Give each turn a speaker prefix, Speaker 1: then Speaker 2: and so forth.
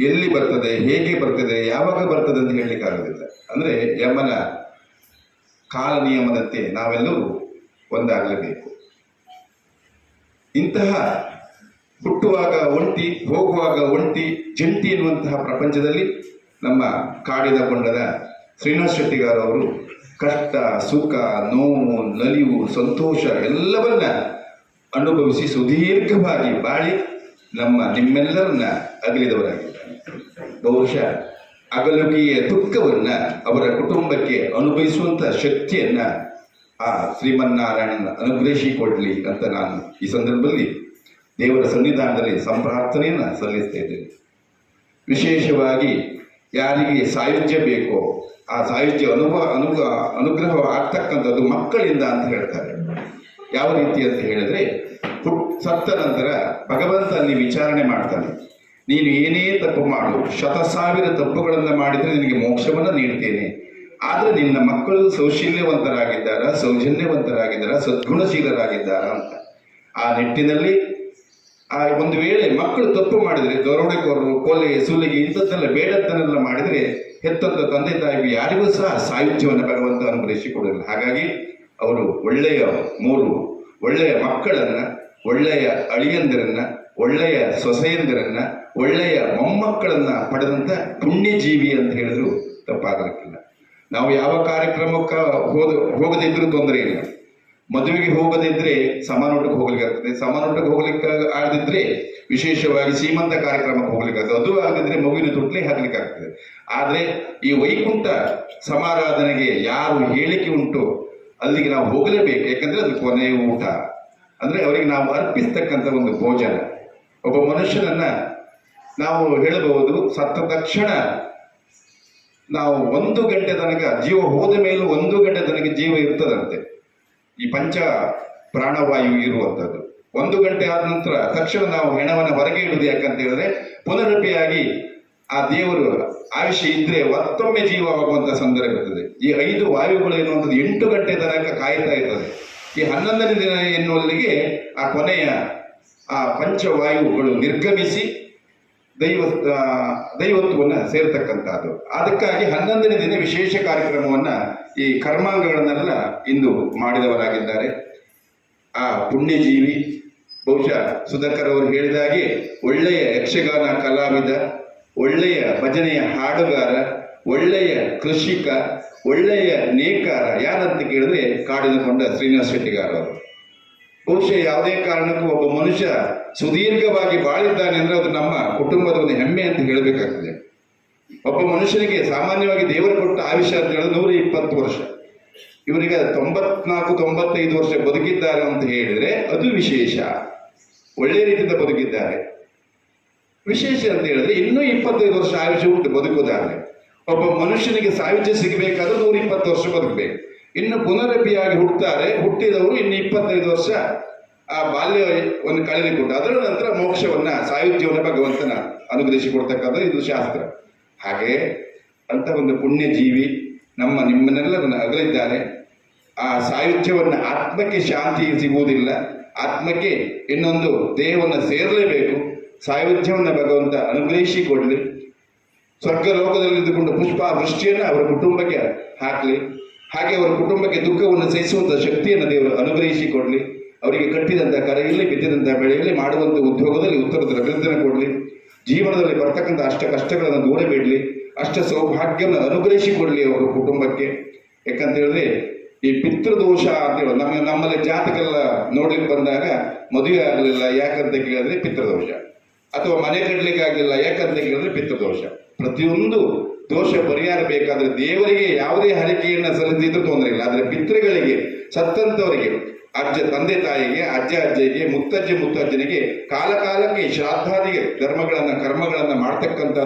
Speaker 1: ಎಲ್ಲಿ ಬರ್ತದೆ, ಹೇಗೆ ಬರ್ತದೆ, ಯಾವಾಗ ಬರ್ತದೆ ಅಂತ ಹೇಳಲಿಕ್ಕೆ ಆಗೋದಿಲ್ಲ ಅಂದರೆ ಯಮನ ಕಾಲ ನಿಯಮದಂತೆ ನಾವೆಲ್ಲರೂ ಒಂದಾಗಲೇಬೇಕು. ಇಂತಹ ಹುಟ್ಟುವಾಗ ಒಂಟಿ, ಹೋಗುವಾಗ ಒಂಟಿ, ಜಂಟಿ ಎನ್ನುವಂತಹ ಪ್ರಪಂಚದಲ್ಲಿ ನಮ್ಮ ಕಾಡಿನ ಕೊಂಡದ ಶ್ರೀನಿವಾಸ ಶೆಟ್ಟಿಗಾರ್ ಅವರು ಕಷ್ಟ, ಸುಖ, ನೋವು, ನಲಿವು, ಸಂತೋಷ ಎಲ್ಲವನ್ನ ಅನುಭವಿಸಿ ಸುದೀರ್ಘವಾಗಿ ಬಾಳಿ ನಮ್ಮ ನಿಮ್ಮೆಲ್ಲರನ್ನ ಅಗಲಿದವರಾಗಿದ್ದಾರೆ ಬಹುಶಃ ಅಗಲುಕಿಯ ದುಃಖವನ್ನ ಅವರ ಕುಟುಂಬಕ್ಕೆ ಅನುಭವಿಸುವಂತ ಶಕ್ತಿಯನ್ನ ಆ ಶ್ರೀಮನ್ನಾರಾಯಣನ ಅನುಗ್ರಹಿಸಿಕೊಡ್ಲಿ ಅಂತ ನಾನು ಈ ಸಂದರ್ಭದಲ್ಲಿ ದೇವರ ಸನ್ನಿಧಾನದಲ್ಲಿ ಸಂಪ್ರಾರ್ಥನೆಯನ್ನ ಸಲ್ಲಿಸ್ತಾ ಇದ್ದೇನೆ. ವಿಶೇಷವಾಗಿ ಯಾರಿಗೆ ಸಾಯುಜ್ಯ ಬೇಕೋ ಆ ಸಾಯುಜ್ಯ ಅನುಭವ ಅನುಗ ಅನುಗ್ರಹ ಆಗ್ತಕ್ಕಂಥದ್ದು ಮಕ್ಕಳಿಂದ ಅಂತ ಹೇಳ್ತಾರೆ. ಯಾವ ರೀತಿ ಅಂತ ಹೇಳಿದ್ರೆ ಸತ್ತ ನಂತರ ಭಗವಂತ ಅಲ್ಲಿ ವಿಚಾರಣೆ ಮಾಡ್ತಾನೆ. ನೀನು ಏನೇ ತಪ್ಪು ಮಾಡು, ಶತ ಸಾವಿರ ತಪ್ಪುಗಳನ್ನು ಮಾಡಿದರೆ ನಿನಗೆ ಮೋಕ್ಷವನ್ನು ನೀಡ್ತೇನೆ. ಆದರೆ ನಿನ್ನ ಮಕ್ಕಳು ಸೌಶಲ್ಯವಂತರಾಗಿದ್ದಾರ, ಸೌಜನ್ಯವಂತರಾಗಿದ್ದಾರ, ಸದ್ಗುಣಶೀಲರಾಗಿದ್ದಾರ ಅಂತ. ಆ ನಿಟ್ಟಿನಲ್ಲಿ, ಆ ಒಂದು ವೇಳೆ ಮಕ್ಕಳು ತಪ್ಪು ಮಾಡಿದರೆ ದರೋಡೆಕೋರರು ಕೊಲೆ, ಸುಲಿಗೆ ಇಂಥದ್ದೆಲ್ಲ ಬೇಡದ್ದನ್ನೆಲ್ಲ ಮಾಡಿದರೆ ಹೆತ್ತಂತ ತಂದೆ ತಾಯಿ ಯಾರಿಗೂ ಸಹ ಸಾಹಿತ್ಯವನ್ನು ಭಗವಂತ ಅನುಗ್ರಹಿಸಿಕೊಡಲ್ಲ ಹಾಗಾಗಿ, ಅವರು ಒಳ್ಳೆಯ ಮೂರು, ಒಳ್ಳೆಯ ಮಕ್ಕಳನ್ನ ಒಳ್ಳೆಯ ಅಳಿಯಂದಿರನ್ನ, ಒಳ್ಳೆಯ ಸೊಸೆಯಂದಿರನ್ನ, ಒಳ್ಳೆಯ ಮೊಮ್ಮಕ್ಕಳನ್ನ ಪಡೆದಂತ ಪುಣ್ಯಜೀವಿ ಅಂತ ಹೇಳಿದ್ರು ತಪ್ಪಾಗಲಿಕ್ಕಿಲ್ಲ. ನಾವು ಯಾವ ಕಾರ್ಯಕ್ರಮಕ್ಕೆ ಹೋದ, ಹೋಗದಿದ್ರೂ ತೊಂದರೆ ಇಲ್ಲ. ಮದುವೆಗೆ ಹೋಗದಿದ್ರೆ ಸಮಾನೋಟಕ್ಕೆ ಹೋಗ್ಲಿಕ್ಕೆ ಆಗ್ತದೆ ಸಮಾನೋಟಕ್ಕೆ ಹೋಗ್ಲಿಕ್ಕೆ ಆಗದಿದ್ರೆ ವಿಶೇಷವಾಗಿ ಸೀಮಂತ ಕಾರ್ಯಕ್ರಮಕ್ಕೆ ಹೋಗ್ಲಿಕ್ಕೆ ಆಗ್ತದೆ ಅದು ಆಗದಿದ್ರೆ ಮಗುವಿನ ತೊಟ್ಲೆ ಹಾಕ್ಲಿಕ್ಕೆ ಆಗ್ತದೆ ಆದ್ರೆ ಈ ವೈಕುಂಠ ಸಮಾರಾಧನೆಗೆ ಯಾರು ಹೇಳಿಕೆ ಉಂಟು ಅಲ್ಲಿಗೆ ನಾವು ಹೋಗಲೇಬೇಕು. ಯಾಕಂದ್ರೆ ಅದು ಕೊನೆಯ ಊಟ. ಅಂದ್ರೆ ಅವರಿಗೆ ನಾವು ಅರ್ಪಿಸ್ತಕ್ಕಂಥ ಒಂದು ಭೋಜನ. ಒಬ್ಬ ಮನುಷ್ಯನನ್ನ ನಾವು ಹೇಳಬಹುದು, ಸತ್ತ ತಕ್ಷಣ ನಾವು ಒಂದು ಗಂಟೆ ತನಕ ಜೀವ ಹೋದ ಮೇಲೂ ಒಂದು ಗಂಟೆ ತನಕ ಜೀವ ಇರ್ತದಂತೆ. ಈ ಪಂಚ ಪ್ರಾಣವಾಯು ಇರುವಂಥದ್ದು ಒಂದು ಗಂಟೆ ಆದ ನಂತರ ತಕ್ಷಣ ನಾವು ಹೆಣವನ್ನು ಹೊರಗೆ ಇಡುದು ಯಾಕಂತ ಹೇಳಿದ್ರೆ, ಪುನರಪಿಯಾಗಿ ಆ ದೇವರು ಆಯುಷ್ಯ ಇದ್ರೆ ಮತ್ತೊಮ್ಮೆ ಜೀವವಾಗುವಂತ ಸಂದರ್ಭ ಇರ್ತದೆ. ಈ ಐದು ವಾಯುಗಳು ಎನ್ನುವಂಥದ್ದು ಎಂಟು ಗಂಟೆ ತನಕ ಕಾಯ್ತಾ ಇರ್ತದೆ. ಈ ಹನ್ನೊಂದನೇ ದಿನ ಎನ್ನುವಲ್ಲಿಗೆ ಆ ಕೊನೆಯ, ಆ ಪಂಚವಾಯುಗಳು ನಿರ್ಗಮಿಸಿ ದೈವ ದೈವತ್ವವನ್ನು ಸೇರ್ತಕ್ಕಂಥದ್ದು ಅದಕ್ಕಾಗಿ ಹನ್ನೊಂದನೇ ದಿನ ವಿಶೇಷ ಕಾರ್ಯಕ್ರಮವನ್ನ ಈ ಕರ್ಮಾಂಗಗಳನ್ನೆಲ್ಲ ಇಂದು ಮಾಡಿದವರಾಗಿದ್ದಾರೆ. ಆ ಪುಣ್ಯಜೀವಿ, ಬಹುಶಃ ಸುಧಾಕರ್ ಅವರು ಹೇಳಿದ ಹಾಗೆ ಒಳ್ಳೆಯ ಯಕ್ಷಗಾನ ಕಲಾವಿದ, ಒಳ್ಳೆಯ ಭಜನೆಯ ಹಾಡುಗಾರ ಒಳ್ಳೆಯ ಕೃಷಿಕ, ಒಳ್ಳೆಯ ನೇಕಾರ ಯಾರಂತ ಕೇಳಿದ್ರೆ ಕಾಡಿನ ಕೊಂಡ ಶ್ರೀನಿವಾಸ ಶೆಟ್ಟಿಗಾರವರು. ಬಹುಶಃ ಯಾವುದೇ ಕಾರಣಕ್ಕೂ ಒಬ್ಬ ಮನುಷ್ಯ ಸುದೀರ್ಘವಾಗಿ ಬಾಳಿದ್ದಾನೆ ಅಂದ್ರೆ ಅದು ನಮ್ಮ ಕುಟುಂಬದ ಒಂದು ಹೆಮ್ಮೆ ಅಂತ ಹೇಳಬೇಕಾಗ್ತದೆ. ಒಬ್ಬ ಮನುಷ್ಯನಿಗೆ ಸಾಮಾನ್ಯವಾಗಿ ದೇವರು ಕೊಟ್ಟ ಆಯುಷ್ಯ ಅಂತ ಹೇಳಿದ್ರೆ ನೂರ ಇಪ್ಪತ್ತು ವರ್ಷ. ಇವರಿಗೆ ತೊಂಬತ್ನಾಲ್ಕು, ತೊಂಬತ್ತೈದು ವರ್ಷ ಬದುಕಿದ್ದಾರೆ ಅಂತ ಹೇಳಿದ್ರೆ ಅದು ವಿಶೇಷ. ಒಳ್ಳೆ ರೀತಿಯಿಂದ ಬದುಕಿದ್ದಾರೆ. ವಿಶೇಷ ಅಂತ ಹೇಳಿದ್ರೆ ಇನ್ನೂ ಇಪ್ಪತ್ತೈದು ವರ್ಷ ಆಯುಷ್ಯ ಉಂಟು ಬದುಕುವುದಾದ್ರೆ ಒಬ್ಬ ಮನುಷ್ಯನಿಗೆ ಸಾಯುಜ್ಯ ಸಿಗಬೇಕಾದ್ರೆ ನೂರ ಇಪ್ಪತ್ತು ವರ್ಷ ಬದುಕಬೇಕು. ಇನ್ನು ಪುನರಪಿಯಾಗಿ ಹುಟ್ಟುತ್ತಾರೆ ಹುಟ್ಟಿದವರು ಇನ್ನು ಇಪ್ಪತ್ತೈದು ವರ್ಷ ಆ ಬಾಲ್ಯವನ್ನು ಕಳೆದುಕೊಂಡು ಅದರ ನಂತರ ಮೋಕ್ಷವನ್ನ, ಸಾಯುಜ್ಯವನ್ನ ಭಗವಂತನ ಅನುಗ್ರಹಿಸಿ ಕೊಡ್ತಕ್ಕಂಥ ಇದು ಶಾಸ್ತ್ರ. ಹಾಗೆ ಅಂತ ಒಂದು ಪುಣ್ಯ ಜೀವಿ ನಮ್ಮ ನಿಮ್ಮನ್ನೆಲ್ಲರನ್ನು ಅಗಲಿದ್ದಾನೆ. ಆ ಸಾಯುಜ್ಯವನ್ನ ಆತ್ಮಕ್ಕೆ ಶಾಂತಿ ಸಿಗುವುದಿಲ್ಲ. ಆತ್ಮಕ್ಕೆ ಇನ್ನೊಂದು ದೇಹವನ್ನು ಸೇರಲೇಬೇಕು. ಸಾಯುಜ್ಯವನ್ನ ಭಗವಂತ ಅನುಗ್ರಹಿಸಿ ಕೊಡಲಿ ಸ್ವರ್ಗ ಲೋಕದಲ್ಲಿದ್ದುಕೊಂಡು ಪುಷ್ಪ ವೃಷ್ಟಿಯನ್ನು ಅವರ ಕುಟುಂಬಕ್ಕೆ ಹಾಕಲಿ, ಹಾಗೆ ಅವರ ಕುಟುಂಬಕ್ಕೆ ದುಃಖವನ್ನು ಸಹಿಸುವಂಥ ಶಕ್ತಿಯನ್ನು ದೇವರು ಅನುಗ್ರಹಿಸಿ ಕೊಡಲಿ. ಅವರಿಗೆ ಕಟ್ಟಿದಂತ ಕರೆಯಲ್ಲಿ ಬಿದ್ದಿದಂಥ ಬೆಳೆಯಲ್ಲಿ, ಮಾಡುವಂತ ಉದ್ಯೋಗದಲ್ಲಿ ಉತ್ತರದ ಅಭಿವೃದ್ಧಿಯನ್ನು ಕೊಡಲಿ. ಜೀವನದಲ್ಲಿ ಬರ್ತಕ್ಕಂಥ ಅಷ್ಟ ಕಷ್ಟಗಳನ್ನು ದೂರ ಬಿಡಲಿ. ಅಷ್ಟ ಸೌಭಾಗ್ಯವನ್ನು ಅನುಗ್ರಹಿಸಿ ಕೊಡಲಿ ಅವರ ಕುಟುಂಬಕ್ಕೆ. ಯಾಕಂತ ಹೇಳಿದ್ರೆ ಈ ಪಿತೃದೋಷ ಅಂತ ಹೇಳೋದು ನಮ್ಮ ನಮ್ಮಲ್ಲಿ ಜಾತಕೆಲ್ಲ ನೋಡ್ಲಿಕ್ಕೆ ಬಂದಾಗ ಮದುವೆ ಆಗಲಿಲ್ಲ ಯಾಕಂತ ಕೇಳಿದ್ರೆ ಪಿತೃದೋಷ. ಅಥವಾ ಮನೆ ಕಟ್ಟಲಿಕ್ಕೆ ಆಗಲಿಲ್ಲ ಯಾಕಂತ ಕೇಳಿದ್ರೆ ದೋಷ. ಪ್ರತಿಯೊಂದು ದೋಷ ಪರಿಹಾರ ಬೇಕಾದ್ರೆ ದೇವರಿಗೆ ಯಾವುದೇ ಹರಿಕೆಯನ್ನ ಸಲ್ಲಿಸಿದ್ರು ತೊಂದರೆ ಇಲ್ಲ. ಆದ್ರೆ ಪಿತೃಗಳಿಗೆ, ಸತ್ತಂತವರಿಗೆ, ಅಜ್ಜ ತಂದೆ ತಾಯಿಗೆ, ಅಜ್ಜ ಅಜ್ಜಿಗೆ, ಮುತ್ತಜ್ಜ ಮುತ್ತಜ್ಜನಿಗೆ ಕಾಲ ಕಾಲಕ್ಕೆ ಶ್ರಾದ್ದಾದಿಗೆ ಧರ್ಮಗಳನ್ನ, ಕರ್ಮಗಳನ್ನ ಮಾಡ್ತಕ್ಕಂಥದ್ದು